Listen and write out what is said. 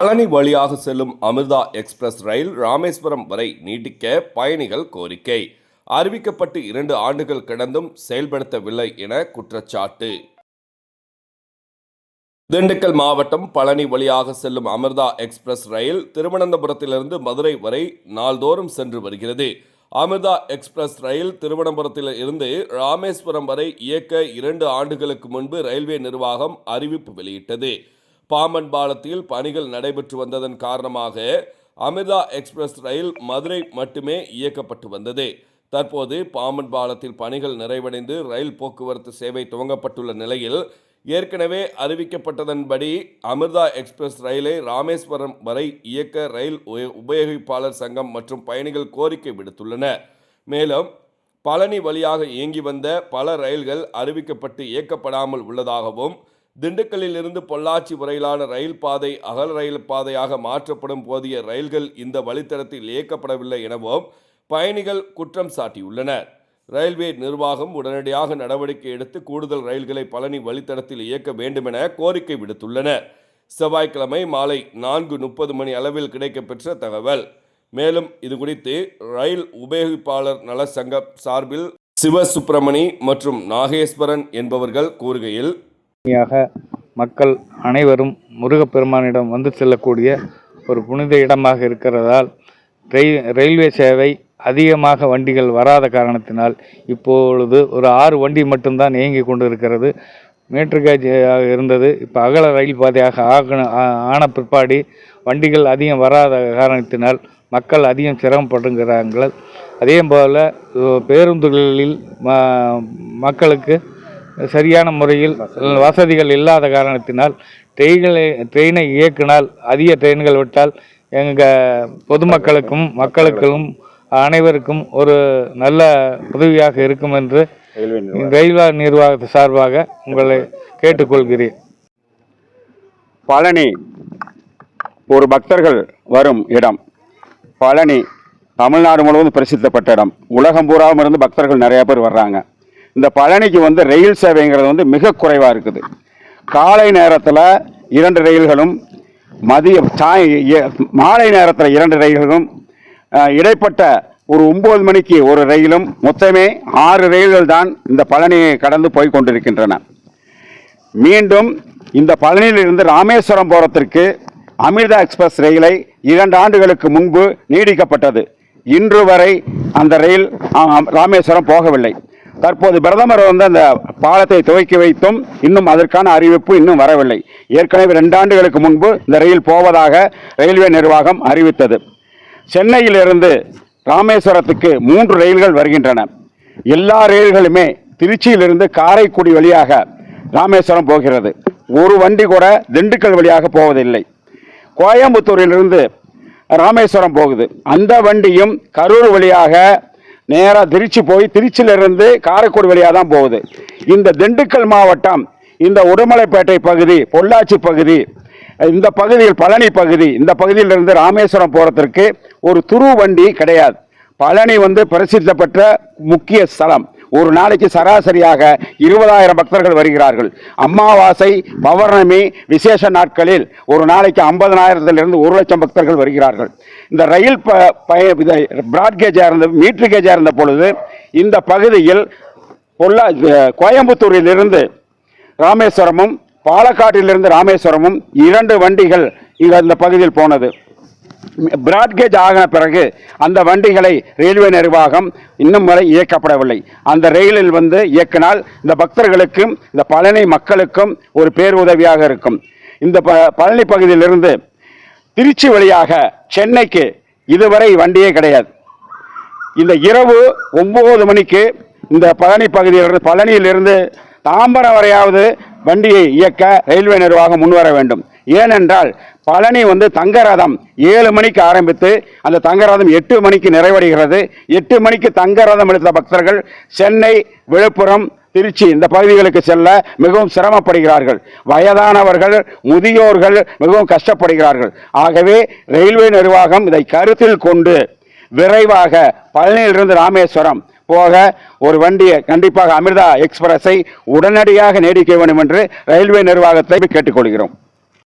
பழனி வழியாக செல்லும் அமிர்தா எக்ஸ்பிரஸ் ரயில் ராமேஸ்வரம் வரை நீட்டிக்க பயணிகள் கோரிக்கை. அறிவிக்கப்பட்டு இரண்டு ஆண்டுகள் கடந்தும் செயல்படுத்தவில்லை என குற்றச்சாட்டு. திண்டுக்கல் மாவட்டம் பழனி வழியாக செல்லும் அமிர்தா எக்ஸ்பிரஸ் ரயில் திருவனந்தபுரத்திலிருந்து மதுரை வரை நாள்தோறும் சென்று வருகிறது. அமிர்தா எக்ஸ்பிரஸ் ரயில் திருவனந்தபுரத்தில் இருந்து ராமேஸ்வரம் வரை இயக்க இரண்டு ஆண்டுகளுக்கு முன்பு ரயில்வே நிர்வாகம் அறிவிப்பு வெளியிட்டது. பாம்பன் பாலத்தில் பணிகள் நடைபெற்று வந்ததன் காரணமாக அமிர்தா எக்ஸ்பிரஸ் ரயில் மதுரை மட்டுமே இயக்கப்பட்டு வந்தது. தற்போது பாம்பன் பாலத்தில் பணிகள் நிறைவடைந்து ரயில் போக்குவரத்து சேவை துவங்கப்பட்டுள்ள நிலையில் ஏற்கனவே அறிவிக்கப்பட்டதன்படி அமிர்தா எக்ஸ்பிரஸ் ரயிலை ராமேஸ்வரம் வரை இயக்க ரயில் உபயோகிப்பாளர் சங்கம் மற்றும் பயணிகள் கோரிக்கை விடுத்துள்ளனர் மேலும் பழனி வழியாக இயங்கி வந்த பல ரயில்கள் அறிவிக்கப்பட்டு இயக்கப்படாமல் உள்ளதாகவும் திண்டுக்கல்லில் இருந்து பொள்ளாச்சி வரையிலான ரயில் பாதை அகல ரயில் பாதையாக மாற்றப்படும் போதிய ரயில்கள் இந்த வழித்தடத்தில் இயக்கப்படவில்லை எனவும் பயணிகள் குற்றம் சாட்டியுள்ளனர். ரயில்வே நிர்வாகம் உடனடியாக நடவடிக்கை எடுத்து கூடுதல் ரயில்களை பழனி வழித்தடத்தில் இயக்க வேண்டுமென கோரிக்கை விடுத்துள்ளனர் செவ்வாய்க்கிழமை மாலை நான்கு முப்பது மணி அளவில் கிடைக்கப்பெற்ற தகவல். மேலும் இது குறித்து ரயில் உபயோகிப்பாளர் நல சங்கம் சார்பில் சிவசுப்பிரமணி மற்றும் நாகேஸ்வரன் என்பவர்கள் கூறுகையில் யாக மக்கள் அனைவரும் முருகப்பெருமானிடம் வந்து செல்லக்கூடிய ஒரு புனித இடமாக இருக்கிறதால் ரயில் ரயில்வே சேவை அதிகமாக வண்டிகள் வராத காரணத்தினால் இப்பொழுது ஒரு ஆறு வண்டி மட்டும்தான் இயங்கி கொண்டு இருக்கிறது மீட்டர் கேஜாக இருந்தது. இப்போ அகல ரயில் பாதையாக ஆகணும் ஆ- ஆன பிற்பாடு வண்டிகள் அதிகம் வராத காரணத்தினால் மக்கள் அதிகம் சிரமப்படுகிறார்கள். அதே போல் பேருந்துகளில் ம- மக்களுக்கு சரியான முறையில் வசதிகள் இல்லாத காரணத்தினால் ட்ரெயின்களை ட்ரெயினை இயக்கினால் அதிக ட்ரெயின்கள் விட்டால் எங்கள் பொதுமக்களுக்கும் மக்களுக்கும் அனைவருக்கும் ஒரு நல்ல உதவியாக இருக்கும் என்று ரயில்வே நிர்வாகத்து சார்பாக உங்களை கேட்டுக்கொள்கிறேன். பழனி ஒரு பக்தர்கள் வரும் இடம். பழனி தமிழ்நாடு முழுவதும் பிரசித்தப்பட்ட இடம். உலகம் பூராவும் இருந்து பக்தர்கள் நிறைய பேர் வர்றாங்க. இந்த பழனிக்கு வந்து ரயில் சேவைங்கிறது வந்து மிக குறைவாக இருக்குது. காலை நேரத்தில் இரண்டு ரயில்களும் மதிய சாய் மாலை நேரத்தில் இரண்டு ரயில்களும் இடைப்பட்ட ஒரு ஒம்பது மணிக்கு ஒரு ரயிலும் மொத்தமே ஆறு ரயில்கள் தான் இந்த பழனியை கடந்து போய் கொண்டிருக்கின்றன. மீண்டும் இந்த பழனியிலிருந்து ராமேஸ்வரம் போகிறதற்கு அமிர்தா எக்ஸ்பிரஸ் ரயிலை இரண்டு ஆண்டுகளுக்கு முன்பு நீடிக்கப்பட்டது. இன்று வரை அந்த ரயில் ராமேஸ்வரம் போகவில்லை. தற்போது பிரதமர் வந்து அந்த பாலத்தை துவக்கி வைத்தும் இன்னும் அதற்கான அறிவிப்பு இன்னும் வரவில்லை. ஏற்கனவே ரெண்டாண்டுகளுக்கு முன்பு இந்த ரயில் போவதாக ரயில்வே நிர்வாகம் அறிவித்தது. சென்னையிலிருந்து ராமேஸ்வரத்துக்கு மூன்று ரயில்கள் வருகின்றன. எல்லா ரயில்களுமே திருச்சியிலிருந்து காரைக்குடி வழியாக ராமேஸ்வரம் போகிறது. ஒரு வண்டி கூட திண்டுக்கல் வழியாக போவதில்லை. கோயம்புத்தூரிலிருந்து ராமேஸ்வரம் போகுது. அந்த வண்டியும் கரூர் வழியாக நேராக திருச்சி போய் திருச்சியிலிருந்து காரைக்குடி வழியாக தான் போகுது. இந்த திண்டுக்கல் மாவட்டம் இந்த உடுமலைப்பேட்டை பகுதி பொள்ளாச்சி பகுதி இந்த பகுதியில் பழனி பகுதி இந்த பகுதியிலிருந்து ராமேஸ்வரம் போகிறதுக்கு ஒரு துரு வண்டி கிடையாது. பழனி வந்து பிரசித்த பெற்ற முக்கிய ஸ்தலம். ஒரு நாளைக்கு சராசரியாக இருபதாயிரம் பக்தர்கள் வருகிறார்கள். அமாவாசை பௌர்ணமி விசேஷ நாட்களில் ஒரு நாளைக்கு ஐம்பதனாயிரத்திலிருந்து ஒரு லட்சம் பக்தர்கள் வருகிறார்கள். இந்த ரயில் ப பய பிராட் கேஜாக இருந்த மீட்ரு கேஜாக இருந்த பொழுது இந்த பகுதியில் பொல்லா கோயம்புத்தூரிலிருந்து ராமேஸ்வரமும் பாலக்காட்டிலிருந்து ராமேஸ்வரமும் இரண்டு வண்டிகள் இங்கே இந்த பகுதியில் போனது. பிராட்கேஜ் ஆகின பிறகு அந்த வண்டிகளை ரயில்வே நிர்வாகம் இன்னும் வரை இயக்கப்படவில்லை. அந்த ரயிலில் வந்து இயக்கினால் இந்த பக்தர்களுக்கும் இந்த பழனி மக்களுக்கும் ஒரு பேருதவியாக இருக்கும். இந்த ப- பழனி பகுதியிலிருந்து திருச்சி வழியாக சென்னைக்கு இதுவரை வண்டியே கிடையாது. இந்த இரவு ஒம்பது மணிக்கு இந்த பழனி பகுதியிலிருந்து பழனியிலிருந்து தாம்பரம் வரையாவது வண்டியை இயக்க ரயில்வே நிர்வாகம் முன்வர வேண்டும். ஏனென்றால் பழனி வந்து தங்கரதம் ஏழு மணிக்கு ஆரம்பித்து அந்த தங்கரதம் எட்டு மணிக்கு நிறைவடைகிறது. எட்டு மணிக்கு தங்கரதம் எடுத்த பக்தர்கள் சென்னை விழுப்புரம் திருச்சி இந்த பகுதிகளுக்கு செல்ல மிகவும் சிரமப்படுகிறார்கள். வயதானவர்கள் முதியோர்கள் மிகவும் கஷ்டப்படுகிறார்கள். ஆகவே ரயில்வே நிர்வாகம் இதை கருத்தில் கொண்டு விரைவாக பழனியிலிருந்து ராமேஸ்வரம் போக ஒரு வண்டியை கண்டிப்பாக அமிர்தா எக்ஸ்பிரஸை உடனடியாக நீடிக்க வேண்டும் என்று ரயில்வே நிர்வாகத்தை கேட்டுக்கொள்கிறோம்.